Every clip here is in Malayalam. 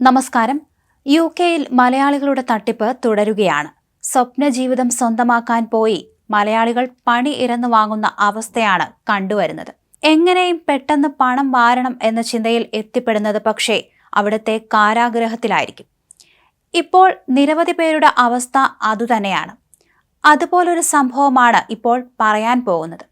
നമസ്കാരം. യു കെയിൽ മലയാളികളുടെ തട്ടിപ്പ് തുടരുകയാണ്. സ്വപ്ന ജീവിതം സ്വന്തമാക്കാൻ പോയി മലയാളികൾ പണി ഇരന്നു വാങ്ങുന്ന അവസ്ഥയാണ് കണ്ടുവരുന്നത്. എങ്ങനെയും പെട്ടെന്ന് പണം വാരണം എന്ന ചിന്തയിൽ എത്തിപ്പെടുന്നത് പക്ഷേ അവിടുത്തെ കാരാഗ്രഹത്തിലായിരിക്കും. ഇപ്പോൾ നിരവധി പേരുടെ അവസ്ഥ അതുതന്നെയാണ്. അതുപോലൊരു സംഭവമാണ് ഇപ്പോൾ പറയാൻ പോകുന്നത്.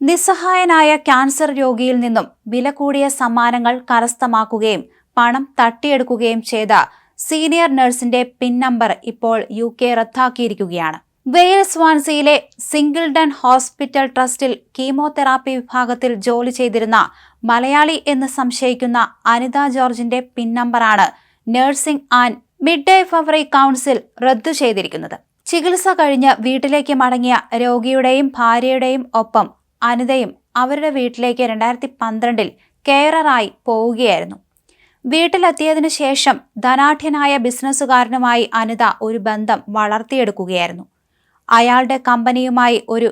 നിസ്സഹായനായ ക്യാൻസർ രോഗിയിൽ നിന്നും വില കൂടിയ സമ്മാനങ്ങൾ കരസ്ഥമാക്കുകയും പണം തട്ടിയെടുക്കുകയും ചെയ്ത സീനിയർ നഴ്സിന്റെ പിൻ നമ്പർ ഇപ്പോൾ യു കെ റദ്ദാക്കിയിരിക്കുകയാണ്. വെയിൽസ് വാൻസിയിലെ സിംഗിൾഡൺ ഹോസ്പിറ്റൽ ട്രസ്റ്റിൽ കീമോതെറാപ്പി വിഭാഗത്തിൽ ജോലി ചെയ്തിരുന്ന മലയാളി എന്ന് സംശയിക്കുന്ന അനിത ജോർജിന്റെ പിൻ നമ്പറാണ് nursing and midwifery council റദ്ദു ചെയ്തിരിക്കുന്നത്. ചികിത്സ കഴിഞ്ഞ് വീട്ടിലേക്ക് മടങ്ങിയ രോഗിയുടെയും ഭാര്യയുടെയും ഒപ്പം അനിതയും അവരുടെ വീട്ടിലേക്ക് രണ്ടായിരത്തി പന്ത്രണ്ടിൽ കെയററായി പോവുകയായിരുന്നു. വീട്ടിലെത്തിയതിനു ശേഷം ധനാഠ്യനായ ബിസിനസ്സുകാരനുമായി അനിത ഒരു ബന്ധം വളർത്തിയെടുക്കുകയായിരുന്നു. അയാളുടെ കമ്പനിയുമായി ഒരു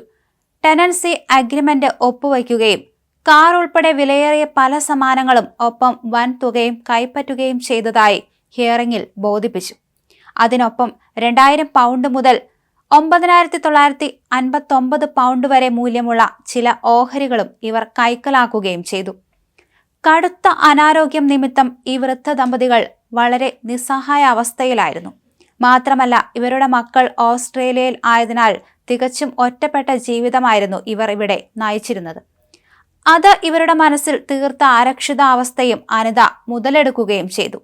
ടെനൻസി അഗ്രിമെന്റ് ഒപ്പുവയ്ക്കുകയും കാർ ഉൾപ്പെടെ വിലയേറിയ പല സമ്മാനങ്ങളും ഒപ്പം വൻ തുകയും കൈപ്പറ്റുകയും ചെയ്തതായി ഹിയറിംഗിൽ ബോധിപ്പിച്ചു. അതിനൊപ്പം രണ്ടായിരം പൗണ്ട് മുതൽ ഒമ്പതിനായിരത്തി തൊള്ളായിരത്തി അൻപത്തൊമ്പത് പൗണ്ട് വരെ മൂല്യമുള്ള ചില ഓഹരികളും ഇവർ കൈക്കലാക്കുകയും ചെയ്തു. കടുത്ത അനാരോഗ്യം നിമിത്തം ഈ വൃദ്ധ ദമ്പതികൾ വളരെ നിസ്സഹായ അവസ്ഥയിലായിരുന്നു. മാത്രമല്ല ഇവരുടെ മക്കൾ ഓസ്ട്രേലിയയിൽ ആയതിനാൽ തികച്ചും ഒറ്റപ്പെട്ട ജീവിതമായിരുന്നു ഇവർ ഇവിടെ നയിച്ചിരുന്നത്. അത് ഇവരുടെ മനസ്സിൽ തീർത്ത അരക്ഷിതാവസ്ഥയും അനിത മുതലെടുക്കുകയും ചെയ്തു.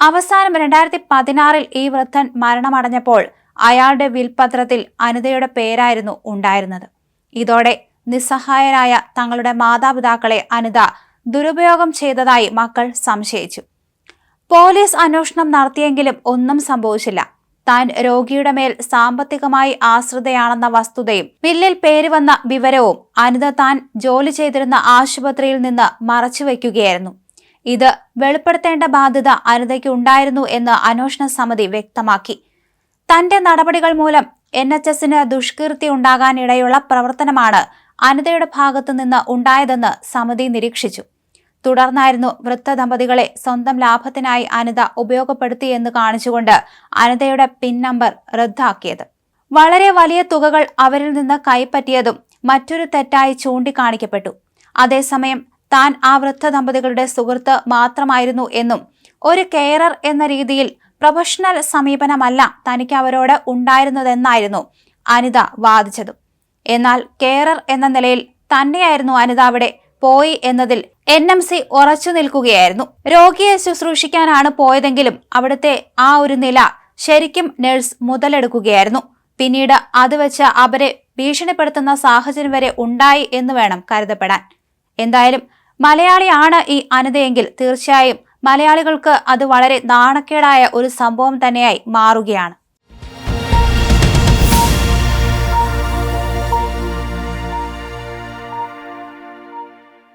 അവസാനം രണ്ടായിരത്തി പതിനാറിൽ ഈ വൃദ്ധൻ മരണമടഞ്ഞപ്പോൾ അയാളുടെ വിൽപത്രത്തിൽ അനിതയുടെ പേരായിരുന്നു ഉണ്ടായിരുന്നത്. ഇതോടെ നിസ്സഹായരായ തങ്ങളുടെ മാതാപിതാക്കളെ അനിത ദുരുപയോഗം ചെയ്തതായി മക്കൾ സംശയിച്ചു. പോലീസ് അന്വേഷണം നടത്തിയെങ്കിലും ഒന്നും സംഭവിച്ചില്ല. താൻ രോഗിയുടെ മേൽ സാമ്പത്തികമായി ആശ്രിതയാണെന്ന വസ്തുതയും ബില്ലിൽ പേര് വന്ന വിവരവും അനിത താൻ ജോലി ചെയ്തിരുന്ന ആശുപത്രിയിൽ നിന്ന് മറച്ചുവെക്കുകയായിരുന്നു ഇത് വെളിപ്പെടുത്തേണ്ട ബാധ്യത അനിതയ്ക്ക് ഉണ്ടായിരുന്നു എന്ന് അന്വേഷണ സമിതി വ്യക്തമാക്കി. തന്റെ നടപടികൾ മൂലം എൻ എച്ച് എസിന് ദുഷ്കീർത്തി ഉണ്ടാകാനിടയുള്ള പ്രവർത്തനമാണ് അനിതയുടെ ഭാഗത്തു നിന്ന് ഉണ്ടായതെന്ന് സമിതി നിരീക്ഷിച്ചു. തുടർന്നായിരുന്നു വൃദ്ധ ദമ്പതികളെ സ്വന്തം ലാഭത്തിനായി അനിത ഉപയോഗപ്പെടുത്തിയെന്ന് കാണിച്ചുകൊണ്ട് അനിതയുടെ പിൻ നമ്പർ റദ്ദാക്കിയത്. വളരെ വലിയ തുകകൾ അവരിൽ നിന്ന് കൈപ്പറ്റിയതും മറ്റൊരു തെറ്റായി ചൂണ്ടിക്കാണിക്കപ്പെട്ടു. അതേസമയം താൻ ആ വൃദ്ധ ദമ്പതികളുടെ സുഹൃത്ത് മാത്രമായിരുന്നു എന്നും ഒരു കെയറർ എന്ന രീതിയിൽ പ്രൊഫഷണൽ സമീപനമല്ല തനിക്ക് അവരോട് ഉണ്ടായിരുന്നതെന്നായിരുന്നു അനിത വാദിച്ചതും. എന്നാൽ കെയറർ എന്ന നിലയിൽ തന്നെയായിരുന്നു അനിത അവിടെ പോയി എന്നതിൽ എൻ എം സി ഉറച്ചു നിൽക്കുകയായിരുന്നു. രോഗിയെ ശുശ്രൂഷിക്കാനാണ് പോയതെങ്കിലും അവിടുത്തെ ആ ഒരു നില ശരിക്കും നഴ്സ് മുതലെടുക്കുകയായിരുന്നു. പിന്നീട് അത് വെച്ച് അവരെ ഭീഷണിപ്പെടുത്തുന്ന സാഹചര്യം വരെ ഉണ്ടായി എന്ന് വേണം കരുതപ്പെടാൻ. എന്തായാലും മലയാളിയാണ് ഈ അനിതയെങ്കിൽ തീർച്ചയായും മലയാളികൾക്ക് അത് വളരെ നാണക്കേടായ ഒരു സംഭവം തന്നെയായി മാറുകയാണ്.